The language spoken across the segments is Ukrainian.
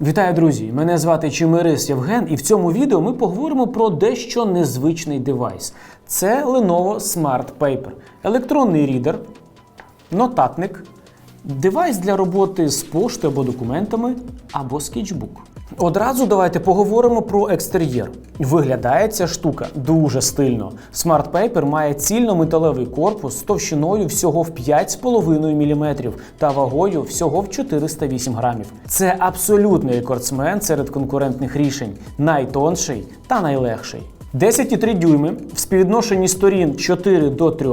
Вітаю, друзі! Мене звати Чимирис Євген, і в цьому відео ми поговоримо про дещо незвичний девайс. Це Lenovo Smart Paper, електронний рідер, нотатник, девайс для роботи з поштою або документами, або скетчбук. Одразу давайте поговоримо про екстер'єр. Виглядає ця штука дуже стильно. Smart Paper має цільнометалевий корпус з товщиною всього в 5,5 мм та вагою всього в 408 грамів. Це абсолютний рекордсмен серед конкурентних рішень, найтонший та найлегший. 10,3 дюйми в співвідношенні сторін 4 до 3,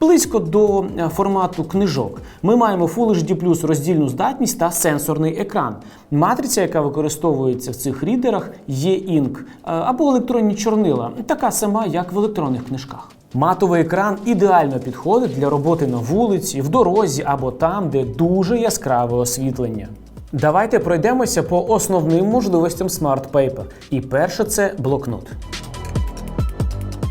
близько до е, формату книжок. Ми маємо Full HD роздільну здатність та сенсорний екран. Матриця, яка використовується в цих рідерах, є інк або електронні чорнила, така сама, як в електронних книжках. Матовий екран ідеально підходить для роботи на вулиці, в дорозі або там, де дуже яскраве освітлення. Давайте пройдемося по основним можливостям Smart Paper. І перше це блокнот.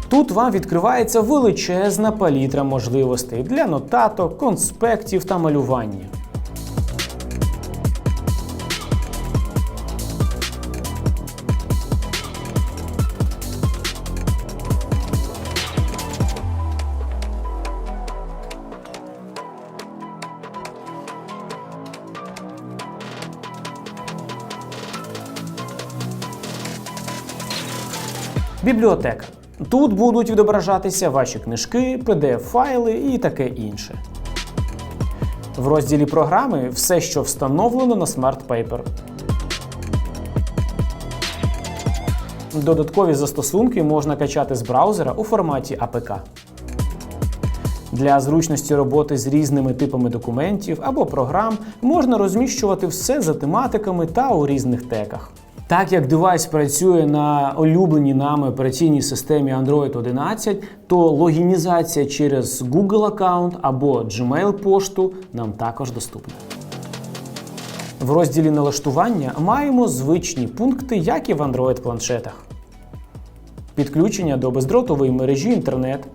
Тут вам відкривається величезна палітра можливостей для нотаток, конспектів та малювання. Бібліотека. Тут будуть відображатися ваші книжки, PDF-файли і таке інше. В розділі програми все, що встановлено на Smart Paper. Додаткові застосунки можна качати з браузера у форматі APK. Для зручності роботи з різними типами документів або програм можна розміщувати все за тематиками та у різних теках. Так як девайс працює на улюбленій нами операційній системі Android 11, то логінізація через Google аккаунт або Gmail пошту нам також доступна. В розділі налаштування маємо звичні пункти, як і в Android планшетах. Підключення до бездротової мережі інтернет.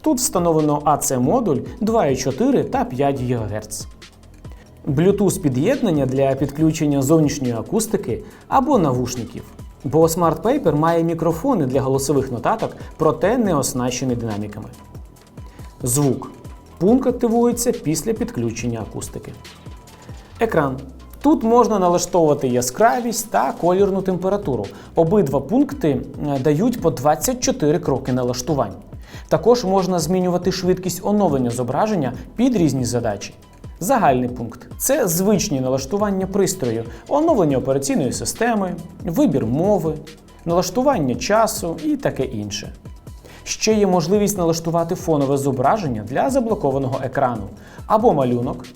Тут встановлено AC модуль 2,4 та 5 ГГц. Bluetooth під'єднання для підключення зовнішньої акустики або навушників. Бо Smart Paper має мікрофони для голосових нотаток, проте не оснащені динаміками. Звук. Пункт активується після підключення акустики. Екран. Тут можна налаштовувати яскравість та колірну температуру. Обидва пункти е, дають по 24 кроки налаштувань. Також можна змінювати швидкість оновлення зображення під різні задачі. Загальний пункт це звичні налаштування пристрою, оновлення операційної системи, вибір мови, налаштування часу і таке інше. Ще є можливість налаштувати фонове зображення для заблокованого екрану, або малюнок,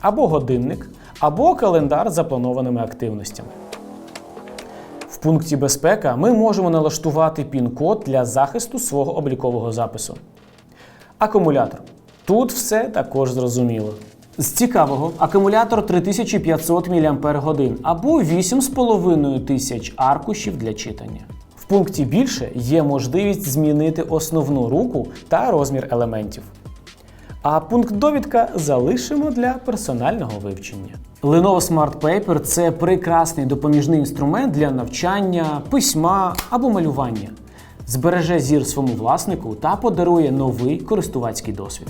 або годинник, або календар з запланованими активностями. В пункті безпека ми можемо налаштувати пін-код для захисту свого облікового запису. Акумулятор. Тут все також зрозуміло. З цікавого, акумулятор 3500 мАч або 8,5 тисяч аркушів для читання. В пункті більше є можливість змінити основну руку та розмір елементів. А пункт довідка залишимо для персонального вивчення. Lenovo Smart Paper це прекрасний допоміжний інструмент для навчання, письма або малювання. Збереже зір своєму власнику та подарує новий користувацький досвід.